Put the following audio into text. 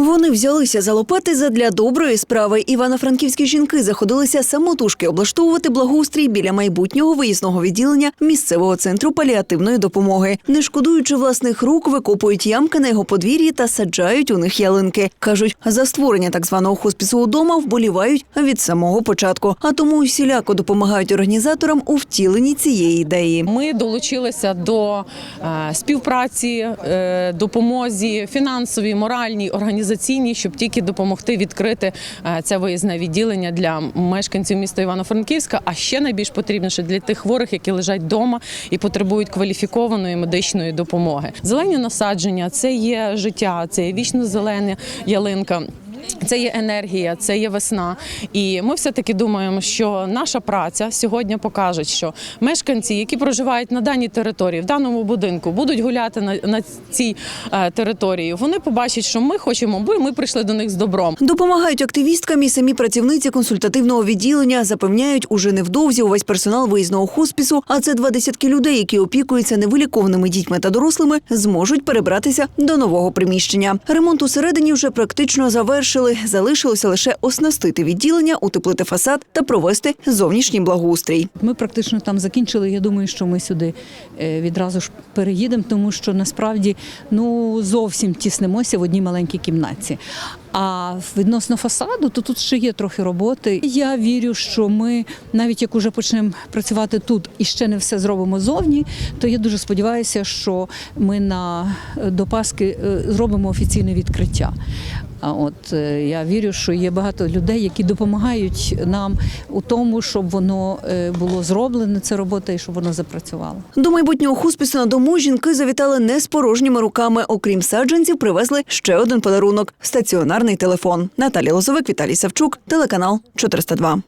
Вони взялися за лопати задля доброї справи. Івано-франківські жінки заходилися самотужки облаштовувати благоустрій біля майбутнього виїзного відділення місцевого центру паліативної допомоги. Не шкодуючи власних рук, викопують ямки на його подвір'ї та саджають у них ялинки. кажуть, за створення так званого хоспісу удома вболівають від самого початку, а тому усіляко допомагають організаторам у втіленні цієї ідеї. Ми долучилися до е, співпраці, е, допомозі фінансовій, моральній, організаційній, щоб тільки допомогти відкрити е, це виїзне відділення для мешканців міста Івано-Франківська. А ще найбільш потрібніше для тих хворих, які лежать вдома і потребують кваліфікованої медичної допомоги. Зелені насадження це є життя, це є вічно зелена ялинка. Це є енергія, це є весна. І ми все-таки думаємо, що наша праця сьогодні покаже, що мешканці, які проживають на даній території, в даному будинку, будуть гуляти на, на цій е, території. Вони побачать, що ми хочемо, бо ми прийшли до них з добром. Допомагають активісткам і самі працівниці консультативного відділення. Запевняють, уже невдовзі увесь персонал виїзного хоспісу, а це два десятки людей, які опікуються невилікованими дітьми та дорослими, зможуть перебратися до нового приміщення. Ремонт усередині вже практично завершили. Залишилося лише оснастити відділення, утеплити фасад та провести зовнішній благоустрій. Ми практично там закінчили. Я думаю, що ми сюди е, відразу ж переїдемо, тому що насправді ну зовсім тіснимося в одній маленькій кімнаті. А відносно фасаду, то тут ще є трохи роботи. Я вірю, що ми навіть як уже почнемо працювати тут і ще не все зробимо зовні, то я дуже сподіваюся, що ми на до Пасхи е, зробимо офіційне відкриття. А от е, я вірю, що є багато людей, які допомагають нам у тому, щоб воно е, було зроблено, ця робота, і щоб воно запрацювало. До майбутнього хуспісу на дому жінки завітали не з порожніми руками. Окрім саджанців, привезли ще один подарунок стаціонарний телефон. Наталі Лозовик, Віталій Савчук, телеканал 402.